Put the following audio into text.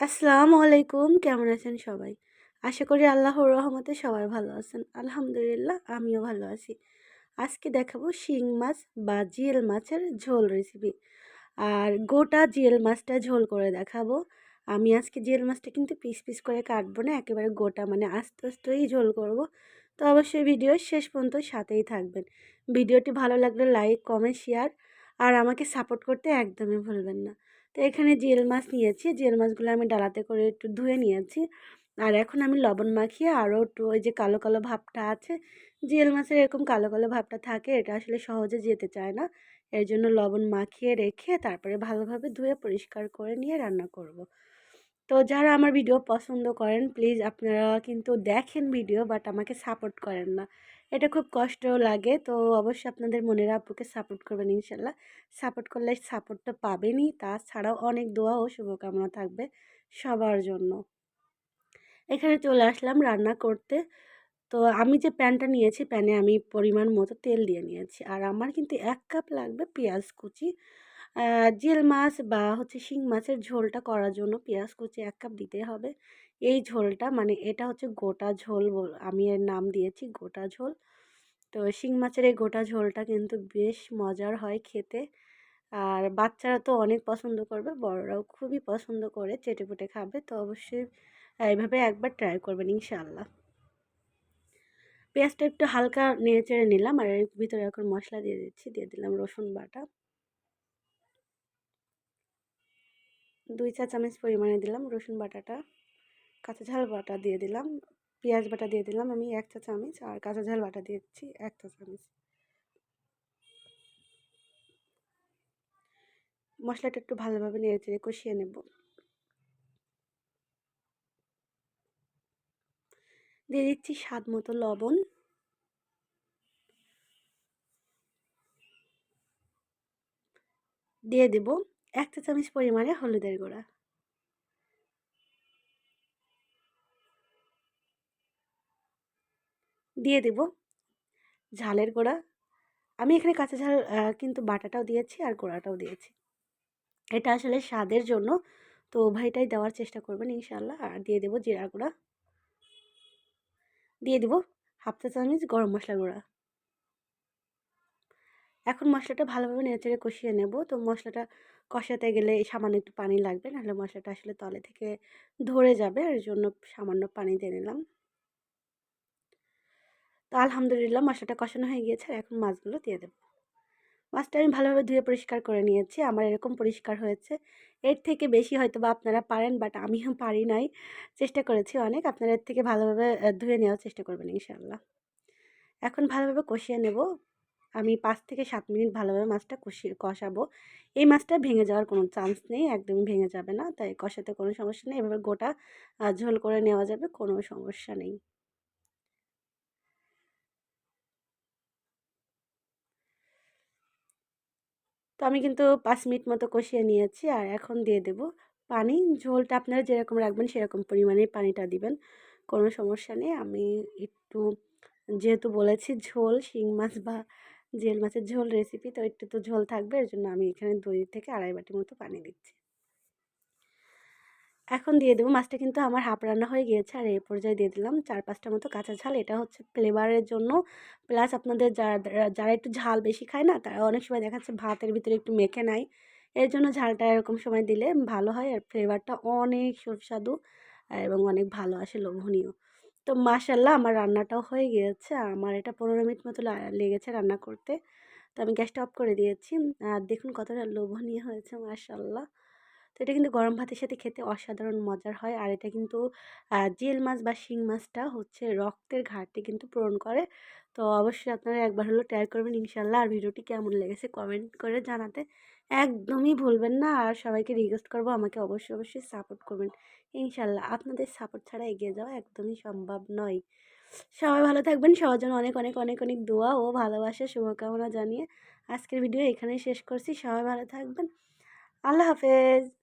আসসালামু আলাইকুম, কেমন আছেন সবাই? আশা করি আল্লাহর রহমতে সবাই ভালো আছেন। আলহামদুলিল্লাহ, আমিও ভালো আছি। আজকে দেখাবো শিং মাছ বা জিয়েল মাছের ঝোল রেসিপি আর গোটা জিয়েল মাছটা ঝোল করে দেখাবো। আমি আজকে জিয়েল মাছটা কিন্তু পিস পিস করে কাটবো না, একেবারে গোটা মানে আস্তে আস্তেই ঝোল করব। তো অবশ্যই ভিডিও শেষ পর্যন্ত সাথেই থাকবেন। ভিডিওটি ভালো লাগলে লাইক, কমেন্ট শেয়ার আর আমাকে সাপোর্ট করতে একদমই ভুলবেন না। তো এখানে জেল মাছ নিয়েছি। জেল মাছগুলো আমি ডালাতে করে একটু ধুয়ে নিয়েছি। আর এখন আমি লবণ মাখিয়ে আরও একটু ওই যে কালো কালো ভাবটা আছে জেল মাছের এরকম কালো কালো ভাবটা থাকে, এটা আসলে সহজে যেতে চায় না। এর জন্য লবণ মাখিয়ে রেখে তারপরে ভালোভাবে ধুয়ে পরিষ্কার করে নিয়ে রান্না করব। তো যারা আমার ভিডিও পছন্দ করেন, প্লিজ আপনারা কিন্তু দেখেন ভিডিও, বাট আমাকে সাপোর্ট করেন না। এটা খুব কষ্ট লাগে, তো অবশ্যই আপনাদের মনের আপুকে সাপোর্ট করবেন ইনশাল্লাহ। সাপোর্ট করলে সাপোর্ট তো পাবেনই, তাছাড়াও অনেক দোয়া ও শুভকামনা থাকবে সবার জন্য। এখানে চলে আসলাম রান্না করতে। তো আমি যে প্যানটা নিয়েছি, প্যানে আমি পরিমাণ মতো তেল দিয়ে নিয়েছি। আর আমার কিন্তু এক কাপ লাগবে পেঁয়াজ কুচি। জিল মাছ বা হচ্ছে শিং মাছের ঝোলটা করার জন্য পেঁয়াজ কুচি এক কাপ দিতে হবে। এই ঝোলটা মানে এটা হচ্ছে গোটা ঝোল আমি এর নাম দিয়েছি গোটা ঝোল। তো শিং মাছের এই গোটা ঝোলটা কিন্তু বেশ মজার হয় খেতে। আর বাচ্চারা তো অনেক পছন্দ করবে, বড়রাও খুবই পছন্দ করে চেটেপুটে খাবে। তো অবশ্যই এইভাবে একবার ট্রাই করবেন ইনশাল্লাহ পেঁয়াজটা একটু হালকা নেড়ে চেড়ে নিলাম আর এর ভিতরে এখন মশলা দিয়ে দিচ্ছি, দিয়ে দিলাম রসুন বাটা। দুই চা চামচ পরিমাণে দিলাম রসুন বাটাটা, কাঁচা ঝাল বাটা দিয়ে দিলাম, পেঁয়াজ বাটা দিয়ে দিলাম, আমি এক চা চামচ আর কাঁচা ঝাল বাটা দিয়ে দিচ্ছি এক চা চামচ। মশলাটা একটু ভালোভাবে নেড়ে চেড়ে কষিয়ে নেব। দিয়ে দিচ্ছি স্বাদ মতো লবণ। দিয়ে দেব এক চা চামচ পরিমাণে হলুদের গুঁড়া। দিয়ে দেব ঝালের গোড়া। আমি এখানে কাঁচা ঝাল কিন্তু বাটাটাও দিয়েছি আর গোড়াটাও দিয়েছি। এটা আসলে স্বাদের জন্য, তো উভয়টাই দেওয়ার চেষ্টা করবেন ইনশাল্লাহ আর দিয়ে দেবো জিরা গুঁড়া। দিয়ে দেবো হাফ চা চামচ গরম মশলা গুঁড়া। এখন মশলাটা ভালোভাবে নেড়ে কষিয়ে নেব। তো মশলাটা কষাতে গেলে সামান্য একটু পানি লাগবে, নাহলে মশলাটা আসলে তলে থেকে ধরে যাবে, আর জন্য সামান্য পানি দিয়ে নিলাম। তো আলহামদুলিল্লাহ মশলাটা কষানো হয়ে গিয়েছে, আর এখন মাছগুলো দিয়ে দেবো। মাছটা আমি ভালোভাবে ধুয়ে পরিষ্কার করে নিয়েছি, আমার এরকম পরিষ্কার হয়েছে। এর থেকে বেশি হয়তো বা আপনারা পারেন, বাট আমিও পারি নাই। চেষ্টা করেছি অনেক, আপনারা এর থেকে ভালোভাবে ধুয়ে নেওয়ার চেষ্টা করবেন ইনশাল্লাহ এখন ভালোভাবে কষিয়ে নেব। আমি পাঁচ থেকে সাত মিনিট ভালোভাবে মাছটা কষিয়ে কষাবো। এই মাছটা ভেঙে যাওয়ার কোনো চান্স নেই, একদমই ভেঙে যাবে না। তাই কষাতে কোনো সমস্যা নেই, এভাবে গোটা ঝোল করে নেওয়া যাবে, কোনো সমস্যা নেই। তো আমি কিন্তু পাঁচ মিনিট মতো কষিয়ে নিয়েছি আর এখন দিয়ে দেব পানি। ঝোলটা আপনারা যেরকম রাখবেন সেরকম পরিমাণে পানিটা দিবেন, কোনো সমস্যা নেই। আমি একটু, যেহেতু বলেছি ঝোল, শিং মাছ বা জেল মাছের ঝোল রেসিপি তো একটু তো ঝোল থাকবে, এর জন্য আমি এখানে দুই থেকে আড়াই বাটি মতো পানি দিচ্ছি। এখন দিয়ে দেবো মাছটা কিন্তু আমার হাফ রান্না হয়ে গিয়েছে, আর এই পর্যায়ে দিয়ে দিলাম চার পাঁচটা মতো কাঁচা ঝাল। এটা হচ্ছে ফ্লেভারের জন্য প্লাস আপনাদের যারা যারা একটু ঝাল বেশি খায় না, তারা অনেক সময় দেখাচ্ছে ভাতের ভিতরে একটু মেখে নেয় এর জন্য ঝালটা এরকম সময় দিলে ভালো হয়, আর ফ্লেভারটা অনেক সুস্বাদু এবং অনেক ভালো আসে, লোভনীয়। তো মাশাল্লাহ আমার রান্নাটাও হয়ে গিয়েছে। আমার এটা পনেরো মিনিট মতো লেগেছে রান্না করতে। তো আমি গ্যাসটা অফ করে দিয়েছি। আর দেখুন কতটা লোভনীয় হয়েছে, মাশাল্লাহ। তো এটা কিন্তু গরম ভাতের সাথে খেতে অসাধারণ মজার হয়। আর এটা কিন্তু জেল মাছ বা শিং মাছটা হচ্ছে রক্তের ঘাটতি কিন্তু পূরণ করে। তো অবশ্যই আপনারা একবার হলো ট্রাই করবেন ইনশাল্লাহ। আর ভিডিওটি কেমন লেগেছে কমেন্ট করে জানাতে। একদমই ভুলবেন না। আর সবাইকে রিকোয়েস্ট করব, আমাকে অবশ্যই অবশ্যই সাপোর্ট করবেন। ইনশাল্লাহ আপনাদের সাপোর্ট ছাড়া এগিয়ে যাওয়া একদমই সম্ভব নয়। সবাই ভালো থাকবেন। সবার জন্য অনেক অনেক অনেক অনেক দোয়া ও ভালোবাসা, শুভকামনা জানিয়ে আজকের ভিডিও এখানেই শেষ করছি। সবাই ভালো থাকবেন। আল্লাহ হাফেজ।